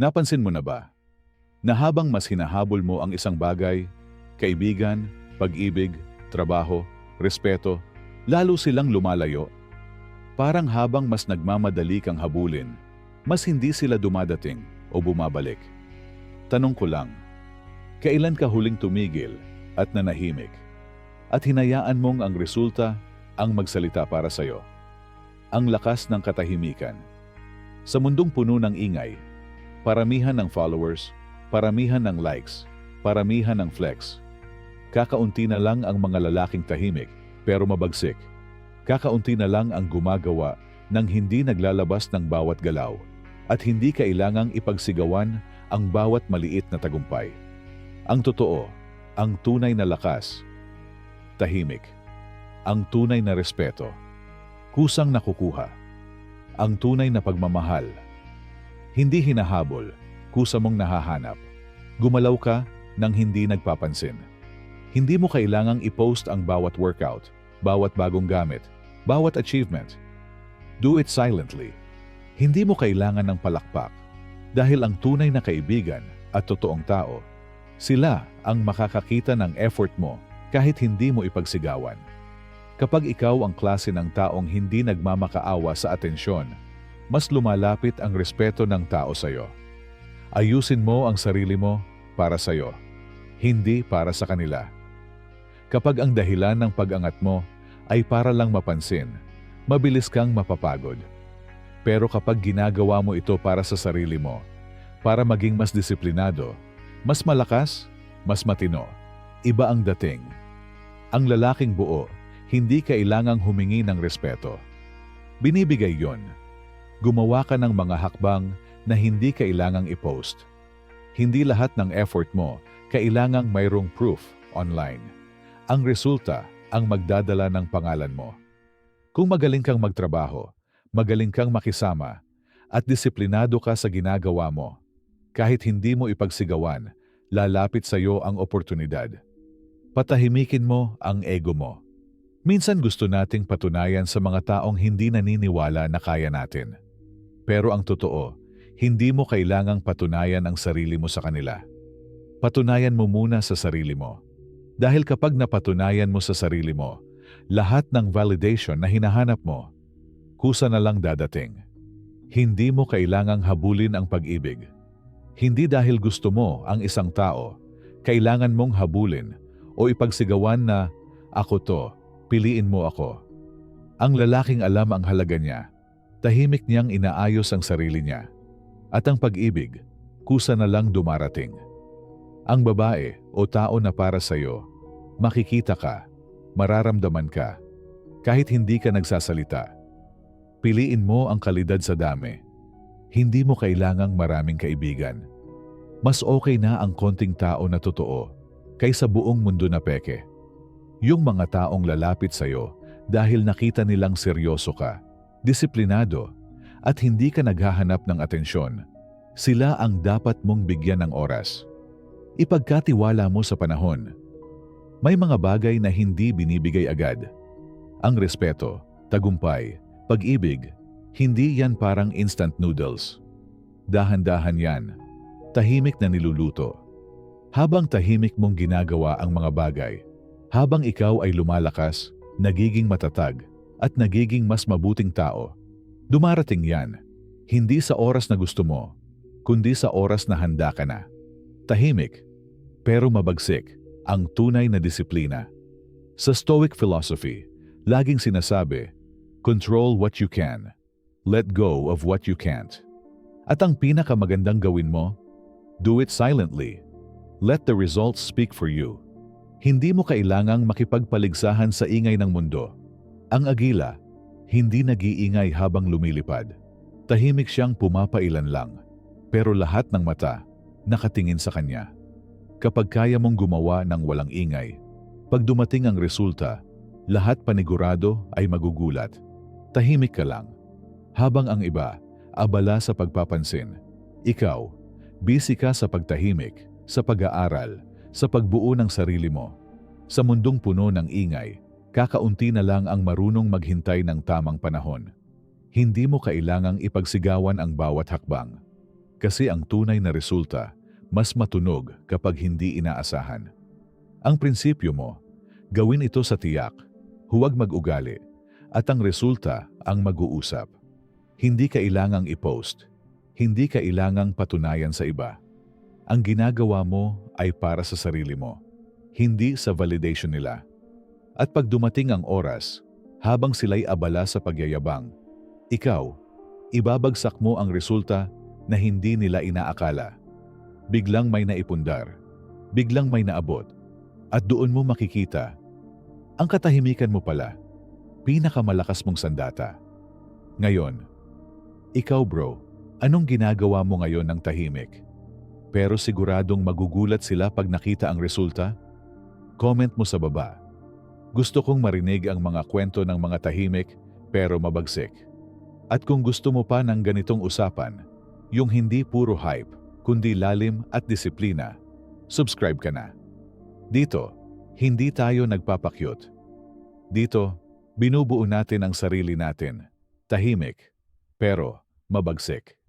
Napansin mo na ba na habang mas hinahabol mo ang isang bagay, kaibigan, pag-ibig, trabaho, respeto, lalo silang lumalayo? Parang habang mas nagmamadali kang habulin, mas hindi sila dumadating o bumabalik. Tanong ko lang, kailan ka huling tumigil at nanahimik? At hinayaan mong ang resulta ang magsalita para sa'yo. Ang lakas ng katahimikan. Sa mundong puno ng ingay, paramihan ng followers, paramihan ng likes, paramihan ng flex. Kakaunti na lang ang mga lalaking tahimik pero mabagsik. Kakaunti na lang ang gumagawa ng hindi naglalabas ng bawat galaw at hindi kailangang ipagsigawan ang bawat maliit na tagumpay. Ang totoo, ang tunay na lakas, tahimik. Ang tunay na respeto, kusang nakukuha. Ang tunay na pagmamahal, hindi hinahabol, kusa mong nahahanap. Gumalaw ka nang hindi nagpapansin. Hindi mo kailangang i-post ang bawat workout, bawat bagong gamit, bawat achievement. Do it silently. Hindi mo kailangan ng palakpak dahil ang tunay na kaibigan at totoong tao, sila ang makakakita ng effort mo kahit hindi mo ipagsigawan. Kapag ikaw ang klase ng taong hindi nagmamakaawa sa atensyon, mas lumalapit ang respeto ng tao sa iyo. Ayusin mo ang sarili mo para sa iyo, hindi para sa kanila. Kapag ang dahilan ng pag-angat mo ay para lang mapansin, mabilis kang mapapagod. Pero kapag ginagawa mo ito para sa sarili mo, para maging mas disiplinado, mas malakas, mas matino, iba ang dating. Ang lalaking buo, hindi kailangang humingi ng respeto. Binibigay yon. Gumawa ka ng mga hakbang na hindi kailangang i-post. Hindi lahat ng effort mo kailangang mayroong proof online. Ang resulta ang magdadala ng pangalan mo. Kung magaling kang magtrabaho, magaling kang makisama, at disiplinado ka sa ginagawa mo, kahit hindi mo ipagsigawan, lalapit sa iyo ang oportunidad. Patahimikin mo ang ego mo. Minsan gusto nating patunayan sa mga taong hindi naniniwala na kaya natin. Pero ang totoo, hindi mo kailangang patunayan ang sarili mo sa kanila. Patunayan mo muna sa sarili mo. Dahil kapag napatunayan mo sa sarili mo, lahat ng validation na hinahanap mo, kusa na lang dadating. Hindi mo kailangang habulin ang pag-ibig. Hindi dahil gusto mo ang isang tao, kailangan mong habulin o ipagsigawan na, ako to, piliin mo ako. Ang lalaking alam ang halaga niya, tahimik niyang inaayos ang sarili niya. At ang pag-ibig, kusa na lang dumarating. Ang babae o tao na para sa iyo, makikita ka, mararamdaman ka, kahit hindi ka nagsasalita. Piliin mo ang kalidad sa dami. Hindi mo kailangang maraming kaibigan. Mas okay na ang konting tao na totoo kaysa buong mundo na peke. Yung mga taong lalapit sa iyo dahil nakita nilang seryoso ka, disiplinado, at hindi ka naghahanap ng atensyon, sila ang dapat mong bigyan ng oras. Ipagkatiwala mo sa panahon. May mga bagay na hindi binibigay agad. Ang respeto, tagumpay, pag-ibig, hindi yan parang instant noodles. Dahan-dahan yan. Tahimik na niluluto. Habang tahimik mong ginagawa ang mga bagay, habang ikaw ay lumalakas, nagiging matatag, at nagiging mas mabuting tao, dumarating yan. Hindi sa oras na gusto mo, kundi sa oras na handa ka na. Tahimik, pero mabagsik, ang tunay na disiplina. Sa Stoic philosophy, laging sinasabi, control what you can, let go of what you can't. At ang pinakamagandang gawin mo, do it silently. Let the results speak for you. Hindi mo kailangang makipagpaligsahan sa ingay ng mundo. Ang agila, hindi nag-iingay habang lumilipad. Tahimik siyang pumapailan lang, pero lahat ng mata nakatingin sa kanya. Kapag kaya mong gumawa ng walang ingay, pag dumating ang resulta, lahat panigurado ay magugulat. Tahimik ka lang. Habang ang iba, abala sa pagpapansin. Ikaw, busy ka sa pagtahimik, sa pag-aaral, sa pagbuo ng sarili mo. Sa mundong puno ng ingay, kakaunti na lang ang marunong maghintay ng tamang panahon. Hindi mo kailangang ipagsigawan ang bawat hakbang. Kasi ang tunay na resulta, mas matunog kapag hindi inaasahan. Ang prinsipyo mo, gawin ito sa tiyak, huwag mag-ugali, at ang resulta ang mag-uusap. Hindi kailangang i-post, hindi kailangang patunayan sa iba. Ang ginagawa mo ay para sa sarili mo, hindi sa validation nila. At pag dumating ang oras, habang sila'y abala sa pagyayabang, ikaw, ibabagsak mo ang resulta na hindi nila inaakala. Biglang may naipundar, biglang may naabot, at doon mo makikita, ang katahimikan mo pala, pinakamalakas mong sandata. Ngayon, ikaw bro, anong ginagawa mo ngayon ng tahimik? Pero siguradong magugulat sila pag nakita ang resulta? Comment mo sa baba. Gusto kong marinig ang mga kwento ng mga tahimik pero mabagsik. At kung gusto mo pa ng ganitong usapan, yung hindi puro hype, kundi lalim at disiplina, subscribe ka na. Dito, hindi tayo nagpapakyut. Dito, binubuo natin ang sarili natin. Tahimik, pero mabagsik.